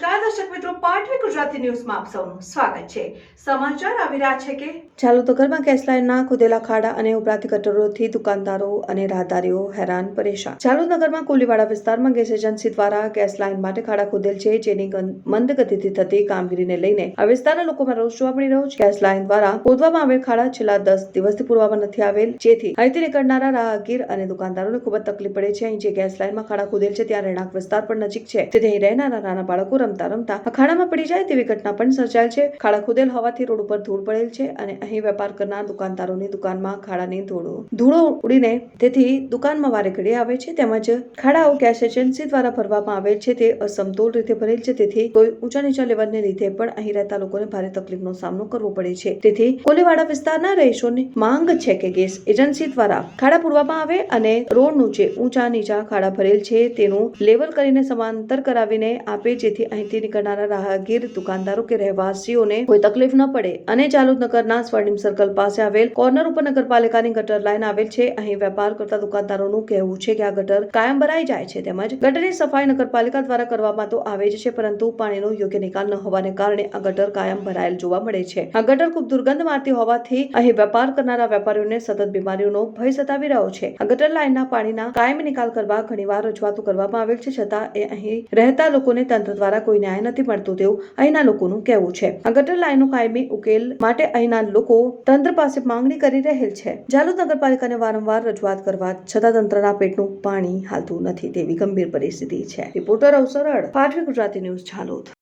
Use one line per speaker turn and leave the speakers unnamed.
башка દર્શક મિત્રો પાટવી ગુજરાતી ન્યૂઝમાં આપ સૌનું સ્વાગત છે. સમાચાર આવી રહ્યા છે કે
ચાલુ તો ઘરમાં ગેસ લાઇનના ખુદેલા ખાડા અને ઉપરાંત ગટરોથી દુકાનદારો અને રાહદારીઓ હેરાન પરેશાન. ચાલુ નગરમાં કોલીવાડા વિસ્તારમાં ગેસ એજન્સી દ્વારા ગેસ લાઇન માટે ખાડા ખોદેલ છે, જેની મંદ ગતિથી થતી કામગીરીને લઈને આ વિસ્તારના લોકોમાં રોષ જોવા મળી રહ્યો છે. ગેસ લાઇન દ્વારા ખોદવામાં આવેલ ખાડા છેલ્લા દસ દિવસથી પૂરવામાં નથી આવેલ, જેથી અહીંથી નીકળનારા રાહગીર અને દુકાનદારોને ખૂબ જ તકલીફ પડે છે. અહીં જે ગેસ લાઇનમાં ખાડા ખોદેલ છે, ત્યાં રહેણાંક વિસ્તાર પણ નજીક છે. તેથી અહીં રહેનારા નાના બાળકો રમતા રમતા અખાડામાં પડી જાય તેવી ઘટના પણ સર્જાયેલ છે. ખાડા ખોદેલ હોવાથી રોડ ઉપર ધૂળ પડેલ છે અને અહીં વેપાર કરનાર દુકાનદારોની દુકાનમાં ખાડાની ધૂળો ધૂળો ઉડીને તેથી દુકાનમાં વારે ઘડી આવે છે તેમજ ખાડાઓ ગેસ એજન્સી દ્વારા ભરવામાં આવેલ છે તે અસમતોલ રીતે ભરેલ છે. તેથી કોઈ ઊંચા નીચા લેવલને લીધે પણ અહીં રહેતા લોકોને ભારે તકલીફનો સામનો કરવો પડે છે. તેથી કોલેવાડા વિસ્તારના રહીશોની માંગ છે કે ગેસ એજન્સી દ્વારા ખાડા પૂરવામાં આવે અને રોડનું જે ઊંચા નીચા ખાડા ભરેલ છે તેનું લેવલ કરીને સમાંતર કરાવીને આપે, જેથી અહીંથી નીકળનારા રાહગીર, દુકાનદારો કે રહેવાસીઓને કોઈ તકલીફ ન પડે. અને ચાલુદ નગરના સ્વર્ણિમ સર્કલ પાસે આવેલ કોર્નર ઉપર નગરપાલિકાની ગટર લાઈન આવેલ છે. અહીં વેપાર કરતા દુકાનદારોનું કહેવું છે કે આ ગટર કાયમ ભરાઈ જાય છે તેમજ ગટરની સફાઈ નગરપાલિકા દ્વારા કરવામાં તો આવે જ છે, પરંતુ પાણીનો યોગ્ય નિકાલ ન હોવાને કારણે આ ગટર કાયમ ભરાયેલ જોવા મળે છે. આ ગટર ખૂબ દુર્ગંધ મારતી હોવાથી અહીં વેપાર કરનારા વેપારીઓને સતત બીમારીઓનો ભય સતાવી રહ્યો છે. આ ગટર લાઈનના પાણીના કાયમી નિકાલ કરવા ઘણીવાર રજૂઆતો કરવામાં આવેલ છે, છતાં એ અહીં રહેતા લોકોને તંત્ર દ્વારા કોઈ ન્યાય નથી મળતો તેવું અહીંના લોકોનું કહેવું છે. આ ગટર લાઈનનો કાયમી ઉકેલ માટે અહીંના લોકો તંત્ર પાસે માંગણી કરી રહેલ છે. જાલોદ નગરપાલિકાને વારંવાર રજૂઆત કરવા છતાં તંત્રના પેટનું પાણી હાલતું નથી તેવી ગંભીર પરિસ્થિતિ છે. રિપોર્ટર અવસરળ પાઠવી ગુજરાતી ન્યૂઝ જાલોદ.